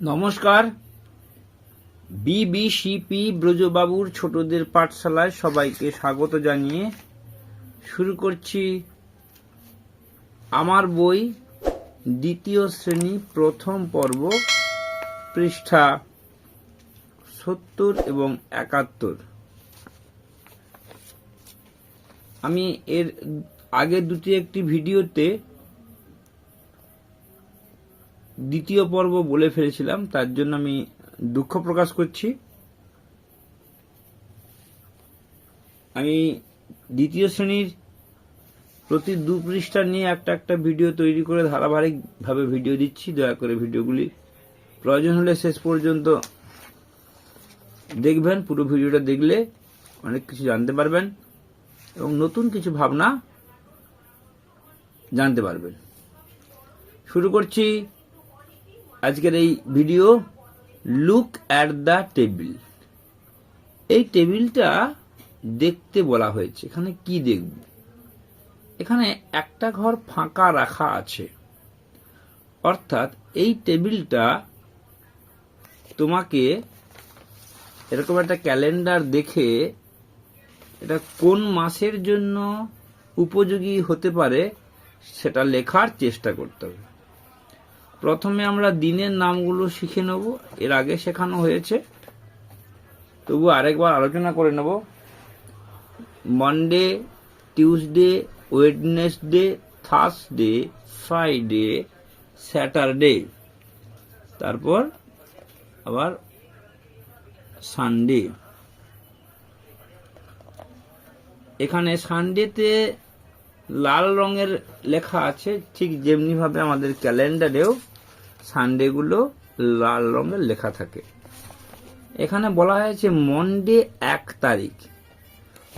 নমস্কার। বিবিসিপি ব্রজবাবুর ছোটদের পাঠশালায় সবাইকে স্বাগত জানিয়ে শুরু করছি আমার বই দ্বিতীয় শ্রেণি প্রথম পর্ব পৃষ্ঠা সত্তর এবং একাত্তর। আমি এর আগে দুটি একটি ভিডিওতে দ্বিতীয় পর্ব বলে ফেলেছিলাম, তার জন্য আমি দুঃখ প্রকাশ করছি। আমি দ্বিতীয় শ্রেণির প্রতি দু পৃষ্ঠা নিয়ে একটা একটা ভিডিও তৈরি করে ধারাবাহিকভাবে ভিডিও দিচ্ছি, দয়া করে ভিডিওগুলি প্রয়োজন হলে শেষ পর্যন্ত দেখবেন, পুরো ভিডিওটা দেখলে অনেক কিছু জানতে পারবেন এবং নতুন কিছু ভাবনা জানতে পারবেন। শুরু করছি আজকের এই video look at the table এই টেবিলটা দেখতে বলা হয়েছে। এখানে কি দেখব? এখানে একটা ঘর ফাঁকা রাখা আছে। অর্থাৎ এই টেবিলটা তোমাকে এরকম একটা ক্যালেন্ডার দেখে এটা কোন মাসের জন্য উপযোগী হতে পারে সেটা লেখার চেষ্টা করতে হবে। প্রথমে আমরা দিনের নামগুলো শিখে নেব, এর আগে শেখানো হয়েছে। তবু আরেকবার আলোচনা করে নেব। Monday Tuesday Wednesday Thursday Friday Saturday তারপর আবার সানডে এখানে সানডেতে লাল রঙের লেখা আছে, ঠিক যেমনিভাবে আমাদের ক্যালেন্ডারেও সানডেগুলো লাল রঙের লেখা থাকে। এখানে বলা হয়েছে মন্ডে এক তারিখ।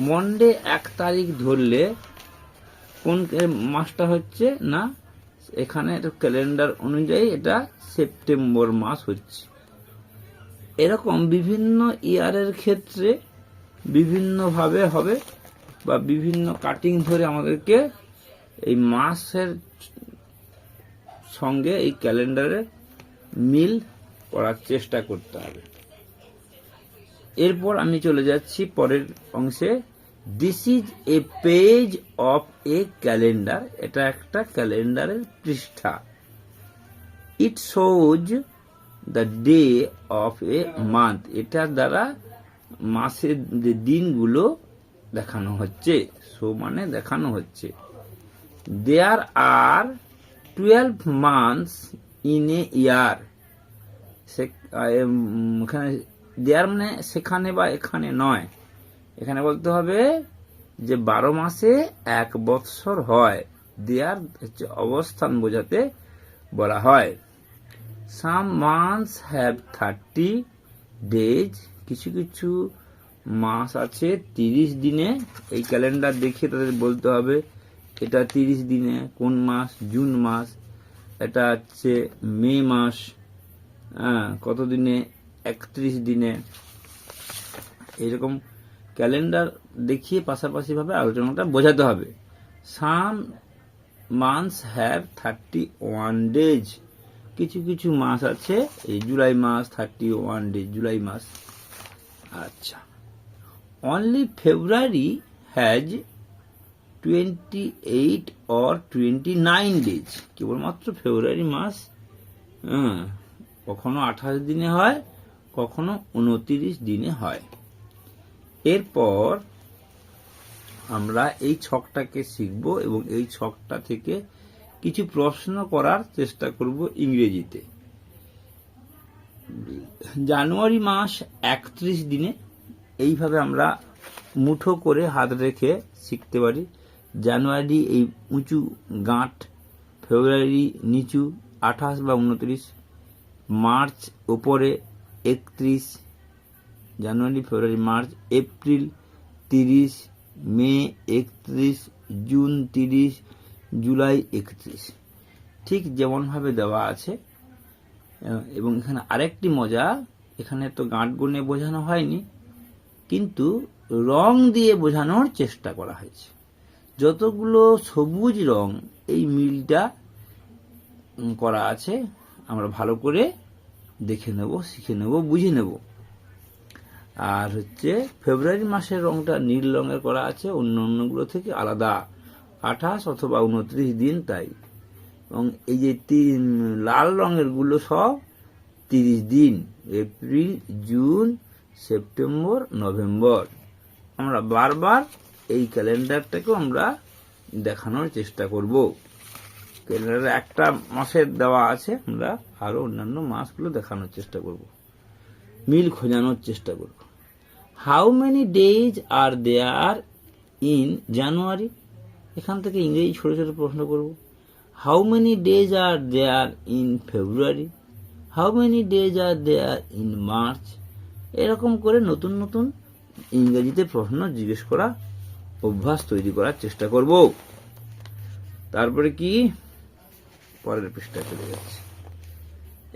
মন্ডে এক তারিখ ধরলে কোন মাসটা হচ্ছে না, এখানে ক্যালেন্ডার অনুযায়ী এটা সেপ্টেম্বর মাস হচ্ছে। এরকম বিভিন্ন ইয়ারের ক্ষেত্রে বিভিন্নভাবে হবে। বা বিভিন্ন কাটিং ধরে আমাদেরকে এই মাসের সঙ্গে এই ক্যালেন্ডারে মিল করার চেষ্টা করতে হবে। এরপর আমি চলে যাচ্ছি পরের অংশে। This is a page of a calendar এটা একটা ক্যালেন্ডারের পৃষ্ঠা। It shows the day of a month এটার দ্বারা মাসের দিনগুলো দেখানো হচ্ছে শো মানে দেখানো হচ্ছে। There are twelve months in a year এখানে দেয়ার মানে সেখানে বা এখানে নয়। এখানে বলতে হবে যে বারো মাসে এক বৎসর হয়। দেয়ার হচ্ছে অবস্থান বোঝাতে বলা হয়। Some months have thirty days কিছু কিছু মাস আছে, তিরিশ দিনে। এই ক্যালেন্ডার দেখে তাদের বলতে হবে, এটা তিরিশ দিনে, কোন মাস? জুন মাস। এটা হচ্ছে মে মাস। হ্যাঁ কত দিনে একত্রিশ দিনে। এরকম ক্যালেন্ডার দেখিয়ে পাশাপাশিভাবে আলোচনাটা বোঝাতে হবে। Some months have thirty one days কিছু কিছু মাস আছে, এই জুলাই মাস থার্টি ওয়ান ডেজ জুলাই মাস। আচ্ছা। Only February has twenty eight or twenty nine days কেবলমাত্র ফেব্রুয়ারি মাস হ্যাঁ কখনো আঠাশ দিনে হয়, কখনো উনতিরিশ দিনে হয়। এরপর আমরা এই ছকটাকে শিখব এবং এই ছকটা থেকে কিছু প্রশ্ন করার চেষ্টা করব ইংরেজিতে। জানুয়ারি মাস একত্রিশ দিনে এইভাবে আমরা মুঠো করে হাত রেখে শিখতে পারি। জানুয়ারি এই উঁচু গাঁট, ফেব্রুয়ারি নিচু আঠাশ বা উনত্রিশ, মার্চ ওপরে একত্রিশ, জানুয়ারি, ফেব্রুয়ারি, মার্চ, এপ্রিল তিরিশ, মে একত্রিশ, জুন তিরিশ, জুলাই একত্রিশ। ঠিক যেমনভাবে দেওয়া আছে। এবং এখানে আরেকটি মজা, এখানে তো গাঁট গুনে বোঝানো হয়নি। কিন্তু রং দিয়ে বোঝানোর চেষ্টা করা হয়েছে। যতগুলো সবুজ রং এই মিলটা করা আছে, আমরা ভালো করে দেখে নেব, শিখে নেব, বুঝে নেব। আর হচ্ছে ফেব্রুয়ারি মাসের রংটা নীল রঙের করা আছে, অন্য অন্যগুলো থেকে আলাদা। আঠাশ অথবা উনত্রিশ দিন তাই। এবং এই যে লাল রঙেরগুলো সব তিরিশ দিন, এপ্রিল, জুন সেপ্টেম্বর, নভেম্বর। আমরা বারবার এই ক্যালেন্ডারটাকেও আমরা দেখানোর চেষ্টা করব। ক্যালেন্ডারে একটা মাসের দেওয়া আছে, আমরা আরও অন্যান্য মাসগুলো দেখানোর চেষ্টা করব। মিল খোঁজানোর চেষ্টা করব। How many days are there in January এখান থেকে ইংরেজি ছোট ছোট প্রশ্ন করব। How many days are there in February how many days are there in March এরকম করে নতুন নতুন ইংরেজিতে প্রশ্ন জিজ্ঞেস করা, অভ্যাস তৈরি করার চেষ্টা করব। তারপরে কি? পরের পৃষ্ঠা চলে যাচ্ছে।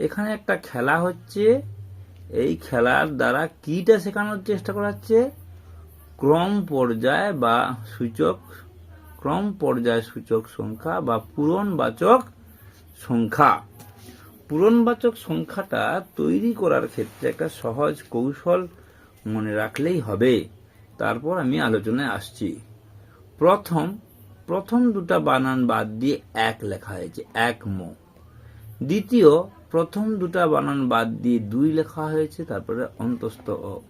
এখানে একটা খেলা হচ্ছে। এই খেলার দ্বারা কিটা শেখানোর চেষ্টা করা হচ্ছে ক্রম পর্যায় বা সূচক, ক্রম পর্যায় সূচক সংখ্যা বা পূরণবাচক সংখ্যা। পূরণবাচক সংখ্যাটা তৈরি করার ক্ষেত্রে একটা সহজ কৌশল মনে রাখলেই হবে। তারপর আমি আলোচনায় আসছি। প্রথম প্রথম দুটা বানান বাদ দিয়ে এক লেখা হয়েছে, এক মো। দ্বিতীয়, প্রথম দুটা বানান বাদ দিয়ে দুই লেখা হয়েছে, তারপরে অন্তস্থ অ।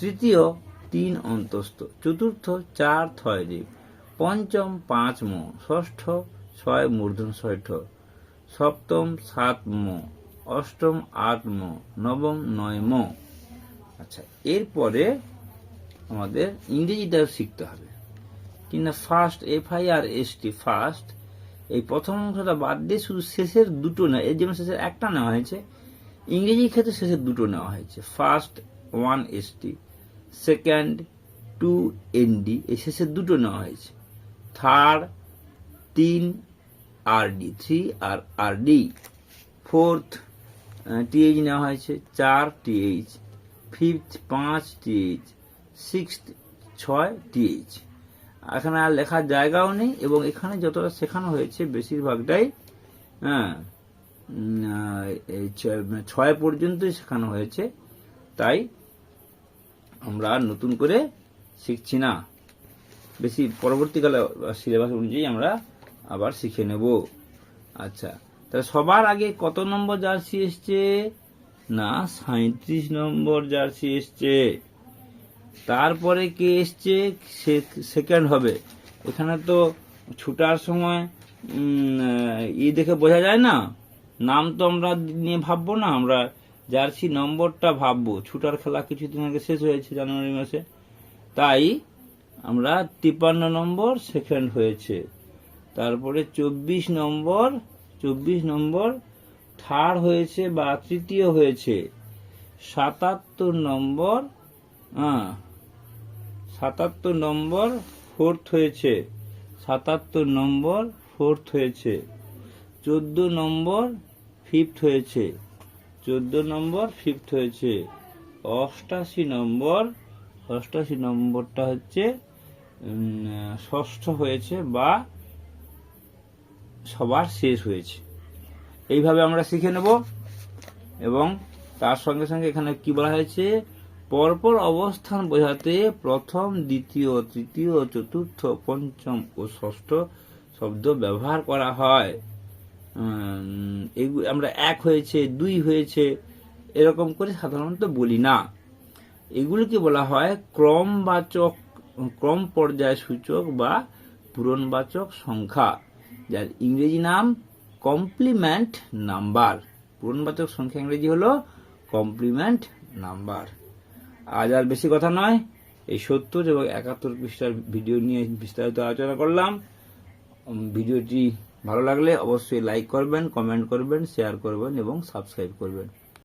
তৃতীয়, তিন অন্তস্থ। চতুর্থ, চার থয় রে পঞ্চম, পাঁচ মো। ষষ্ঠ, ছয় মূর্ধন ষষ্ঠ সপ্তম সাত মো, অষ্টম আট মো, নবম নয় মো। আচ্ছা এরপরে আমাদের ইংরেজিটাও শিখতে হবে। কিনা first F I R S T first এই প্রথম অংশটা বাদ দিয়ে শুধু শেষের দুটো না, এর যেমন শেষের একটা নেওয়া হয়েছে, ইংরেজির ক্ষেত্রে শেষের দুটো নেওয়া হয়েছে। First one S T second two N D এই শেষের দুটো নেওয়া হয়েছে। থার্ড তিন R D three R R D fourth TH নেওয়া হয়েছে, চার টিএইচ ফিফথ পাঁচ টিএইচ সিক্স ছয় টিএইচ এখানে আর লেখার জায়গাও নেই এবং এখানে যতটা শেখানো হয়েছে বেশিরভাগটাই হ্যাঁ ছ- ছয় পর্যন্তই শেখানো হয়েছে, তাই আমরা আর নতুন করে শিখছি না। বেশি পরবর্তীকালে সিলেবাস অনুযায়ী আমরা আবার শিখে নেব। আচ্ছা তাহলে সবার আগে কত নম্বর জার্সি এসছে? না সাঁত্রিশ নম্বর জার্সি এসছে। তারপরে কে এসছে? সেকেন্ড হবে। এখানে তো ছুটার সময় ই দেখে বোঝা যায় না। নাম তো আমরা নিয়ে ভাববো না, আমরা জার্সি নম্বরটা ভাববো। ছুটার খেলা কিছুদিন আগে শেষ হয়েছে জানুয়ারি মাসে। তাই আমরা তিপ্পান্ন নম্বর সেকেন্ড হয়েছে। তারপরে চব্বিশ নম্বর চব্বিশ নম্বর থার্ড হয়েছে বা তৃতীয় হয়েছে। সাতাত্তর নম্বর হ্যাঁ সাতাত্তর নম্বর, ফোর্থ হয়েছে। সাতাত্তর নম্বর, ফোর্থ হয়েছে। চোদ্দ নম্বর, ফিফথ হয়েছে। চোদ্দ নম্বর, ফিফথ হয়েছে। অষ্টাশি নম্বর, অষ্টাশি নম্বরটা হচ্ছে ষষ্ঠ হয়েছে বা সবার শেষ হয়েছে। এইভাবে আমরা শিখে নেব এবং তার সঙ্গে সঙ্গে এখানে কি বলা হয়েছে? পরপর অবস্থান বোঝাতে প্রথম, দ্বিতীয়, তৃতীয়, চতুর্থ, পঞ্চম ও ষষ্ঠ শব্দ ব্যবহার করা হয়। আমরা এক হয়েছে, দুই হয়েছে, এরকম করে সাধারণত বলি না। এগুলিকে বলা হয় ক্রমবাচক, ক্রম পর্যায় সূচক বা পূরণবাচক সংখ্যা। যার ইংরেজি নাম কমপ্লিমেন্ট নাম্বার। পূরণবাচক সংখ্যা ইংরেজি হলো কমপ্লিমেন্ট নাম্বার। আজ আর বেশি কথা নয়, এই সত্তর এবং একাত্তর পৃষ্ঠার ভিডিও নিয়ে বিস্তারিত আলোচনা করলাম। ভিডিওটি ভালো লাগলে অবশ্যই লাইক করবেন কমেন্ট করবেন শেয়ার করবেন এবং সাবস্ক্রাইব করবেন।